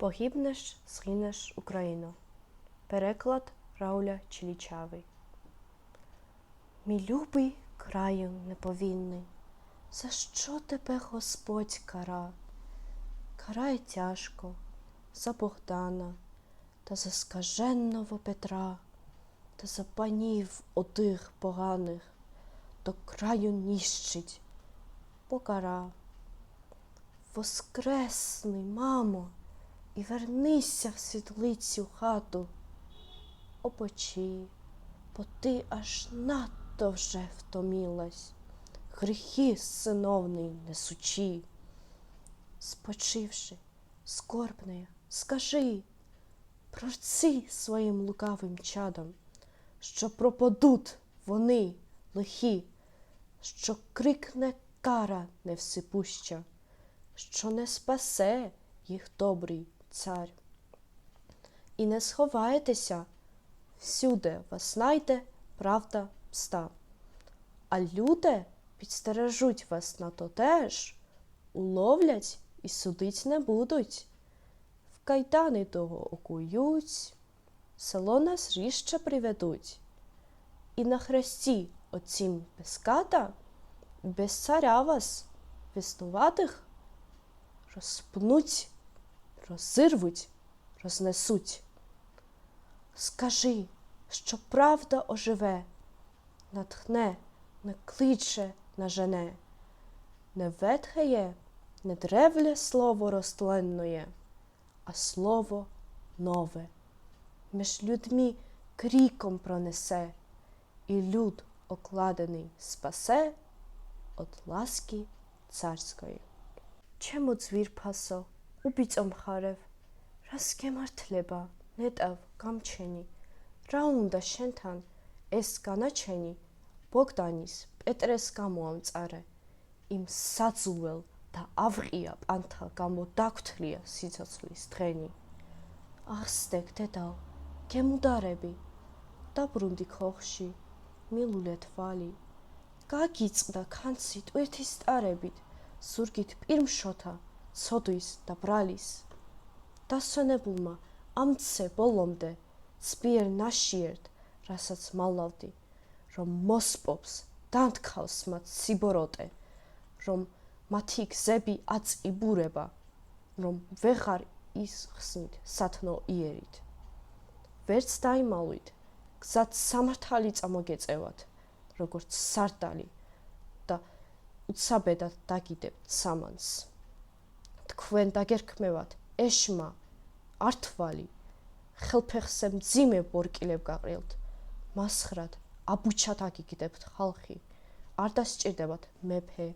Погибнеш, згинеш Україно. Переклад Рауля Чилічави. Мій любий краю неповінний, за що тебе Господь кара? Карає тяжко за Богдана та за скаженого Петра, та за панів отих поганих, до краю ніщить, покара. Воскресни, мамо, і вернися в світлицю хату. Опочи, бо ти аж надто вже втомілась, гріхи синовний несучи. Спочивши, скорбне, скажи, прорці своїм лукавим чадам, що пропадуть вони лихі, що крикне кара невсипуща, що не спасе їх добрий цар. І не сховаєтеся, всюди вас знайде правда пста. А люди підстережуть вас на то теж, уловлять і судить не будуть. В кайдани того окують, село нас ріще приведуть. І на хресті оцім без ката, без царя вас, виснуватих, розпнуть, розірвуть, рознесуть. Скажи, що правда оживе, натхне, накличе, нажене, не ветхає, не древле слово ростленное, а слово нове. Між людьми кріком пронесе, і люд окладений спасе от ласки царської. Чему цвір пасо? უბიწო მხარევ. რას გემართლება ნეტავ გამჩენი. რა უნდა შენთან ეს განაჩენი? ბოგდანის პეტრეს გამოამწარე. იმ საძუველ და ავყია პანთა გამო დაგთლია სიცოცხლის დღენი. ახსდეკ დედაო გემუდარები. დაბრუნდი ქოხში მილულე თვალი გაგიწყდა ქანცი ტვირთის სტარებით ზურგით პირმშოთა ცოდვის და ბრალის დასვენებულმა ამცე ბოლომდე სპიერ ნაშიერთ რასაც მალავდი რომ მოსპობს დანთქავს მათ სიბოროტე რომ მათი გზები აწიბურება რომ ვეღარ ისხსნით სათნო იერით. ვერც დაიმალვით გზად სამართალი წამოგეწევათ როგორც სარდალი და უცაბედად დაგიდებთ სამანს თქვენ დაგერქმევათ. ეშმა ართვალი ხელფეხზე მძიმე ბორკილებ გაყრილთ. მასხრად აბუჩად აგიგდებთ ხალხი. არ დასჭირდებათ მეფე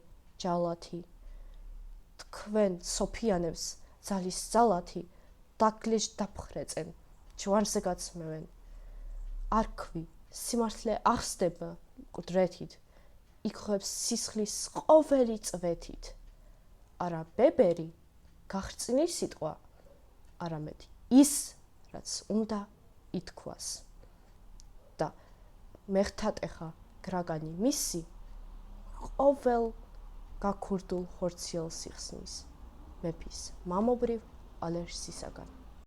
ჯალათი. თქვენ სოფიანებს ძალის ძალათი დაგლეშ დაფხრეწენ ჯვარზე გაცმევენ. არქვი სიმართლე ახსდება კუდრეთით. იქხებს სისხლის ყოველი წვეთით. არა ბებერი გახწინი სიტყვა არამედ ის რაც უნდა ითქვას. და მეხთატეხა გრაგანი მისი ყოველ გაქურდულ ხორციელ სიხსნის მეფის მამობრივ ალერსისაგან